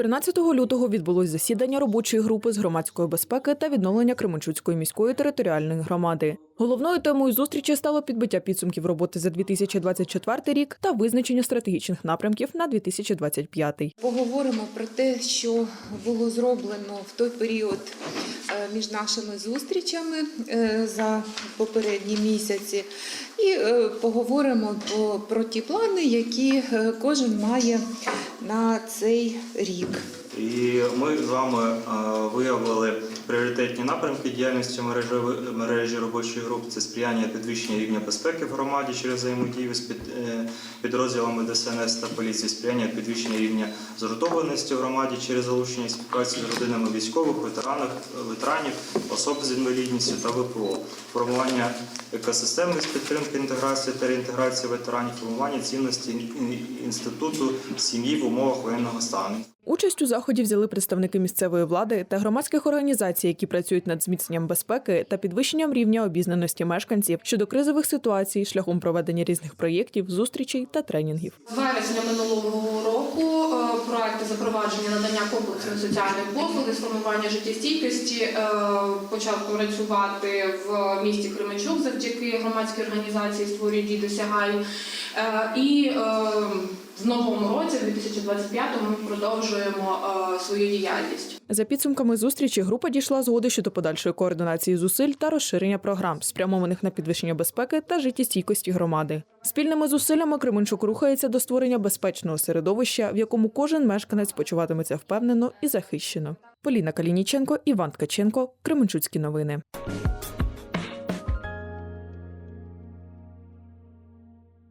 13 лютого відбулось засідання робочої групи з громадської безпеки та відновлення Кременчуцької міської територіальної громади. Головною темою зустрічі стало підбиття підсумків роботи за 2024 рік та визначення стратегічних напрямків на 2025. Поговоримо про те, що було зроблено в той період е, між нашими зустрічами е, за попередні місяці, і е, поговоримо про, ті плани, які кожен має на цей рік. І ми з вами е, виявили пріоритетні напрямки діяльності мережі, мережі робочої групи. Це сприяння підвищення рівня безпеки в громаді через взаємодію з під, е, підрозділами ДСНС та поліції, сприяння підвищення рівня згуртованості в громаді через залучення співпраці з родинами військових, ветеранів, ветеранів, особ з інвалідністю та ВПО, формування екосистеми з підтримки інтеграції та реінтеграції ветеранів, формування цінності інституту сім'ї в умовах воєнного стану. Участь у заході взяли представники місцевої влади та громадських організацій, які працюють над зміцненням безпеки та підвищенням рівня обізнаності мешканців щодо кризових ситуацій шляхом проведення різних проєктів, зустрічей та тренінгів. З вересня минулого року е, проекти запровадження надання комплексної соціальної послуги, сформування життєстійкості е, почав працювати в місті Кременчук завдяки громадській організації «Створюй дій досягай». Е, І е, в новому році, в 2025-му, ми продовжуємо е, свою діяльність. За підсумками зустрічі група дійшла згоди щодо подальшої координації зусиль та розширення програм, спрямованих на підвищення безпеки та життєстійкості громади. Спільними зусиллями Кременчук рухається до створення безпечного середовища, в якому кожен мешканець почуватиметься впевнено і захищено. Поліна Калініченко, Іван Ткаченко, Кременчуцькі новини.